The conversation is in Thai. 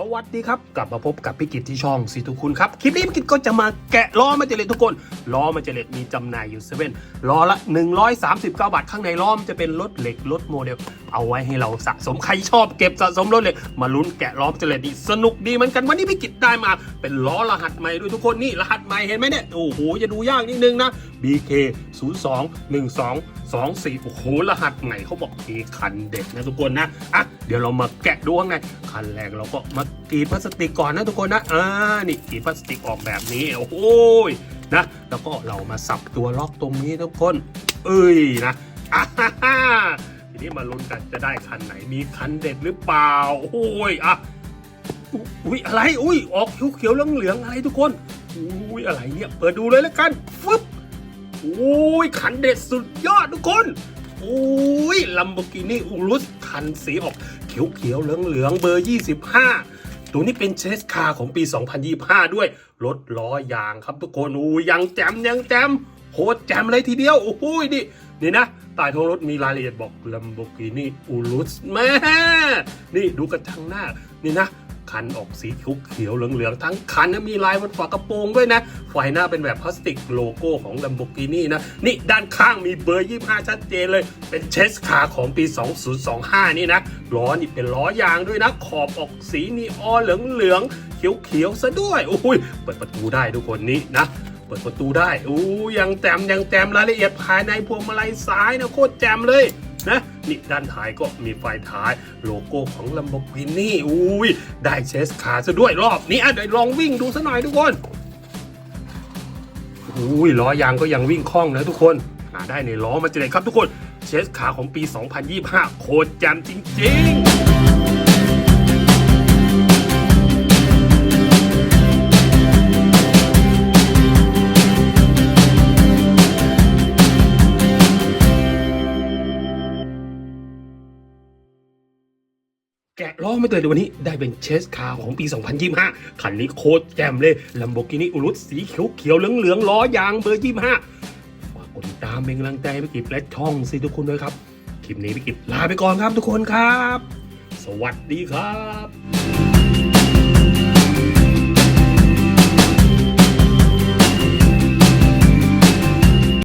สวัสดีครับ กลับมาพบกับพี่กิจที่ช่องสีทุกคุณครับ คลิปนี้พี่กิจก็จะมาแกะล้อมาเจเลตทุกคนล้อมาเจเลตมีจำหน่ายอยู่เซเว่นล้อละ 139 บาท ข้างในล้อมจะเป็นรถเหล็กรถโมเดล เอาไว้ให้เราสะสมใครชอบเก็บสะสมรถเหล็กมาลุ้นแกะล้อมาเจเลตนี่สนุกดีเหมือนกันวันนี้พี่กิจได้มา เป็นล้อรหัสใหม่ด้วยทุกคนนี่รหัสใหม่เห็นไหมเนี่ยโอ้โหจะดูยากนิดนึงนะ BK 0 2 1 2 2 4 โอ้โห รหัสใหม่เขาบอกมีคันเด็ดนะทุกคนนะ อะ เดี๋ยวเรามาแกะดูข้างใน คันแรกเราก็มากรีดพลาสติกก่อนนะทุกคนนะ อ่า นี่กรีดพลาสติกออกแบบนี้ โอ้โหนะ แล้วก็เรามาสับตัวล็อกตรงนี้ทุกคน เอ้ยนะอ่าฮ่าฮ่าทีนี้มาลุ้นกันจะได้คันไหน มีคันเด็ดหรือเปล่า โอ้ย อะ อุ้ยอะไร อุ้ย ออกเขียวๆเหลืองๆอะไรทุกคน อุ้ยอะไรเนี่ย เปิดดูเลยแล้วกันฟึบ อุ้ยขันเด็ดสุดยอดทุกคนโอ้ยลัมโบกินี่อุรุสคันสีออกเขียวเขียวๆเหลืองเหลืองๆเบอร์ 25 ตัวนี้เป็นเชสคาของปี 2025 ด้วย รถล้อยางครับทุกคนโอ้ยยังแจมยังแจมโคตรแจมเลยทีเดียว โอ้ยนี่นี่นะใต้ท้องรถมีรายละเอียดบอกลัมโบกินี่อุรุสแม่นี่ดูกระจังหน้า นี่นะ คันออกสีทุกเขียวเหลืองๆ ทั้งคันนะมีลายบนฝากระโปรงด้วยนะไฟหน้าเป็นแบบพลาสติกโลโก้ของ Lamborghini นะ นี่ด้านข้างมีเบอร์ 25 ชัดเจนเลย เป็นเชสคาของปี 2025 นี่นะล้อนี่เป็นล้อยางด้วยนะ ขอบออกสีนีออนเหลืองๆ เขียวๆ ซะด้วย โอ้ย เปิดประตูได้ทุกคนนี่นะเปิดประตูได้ อู้ยังแจมยังแจมรายละเอียดภายในพวงมาลัยซ้ายนะโคตรแจมเลยนะ นี่ด้านท้ายก็มีไฟท้ายโลโก้ของ Lamborghini อุ้ยได้เชสคาซะด้วยรอบนี้อะเดี๋ยวลองวิ่งดูซะหน่อยทุกคนอุ้ยล้อยางก็ยังวิ่งคล่องนะทุกคนหาได้ในล้อมาจะเลยครับทุกคนเชสคาของปี 2025 โคตรแจมจริง ๆ แกะล้อไม่เตยในวันนี้ได้เป็นเชสคาของปี 2025 คันนี้โคตรแจ่มเลยลัมโบกินี่อุลุสสีเขียวเขียวเหลืองเหลืองล้อยางเบอร์ 25ฝากกดติดตามเป็นกำลังใจไปกิบและช่องสิทุกคนด้วยครับ คลิปนี้ไปกิบลาไปก่อนครับทุกคนครับ สวัสดีครับ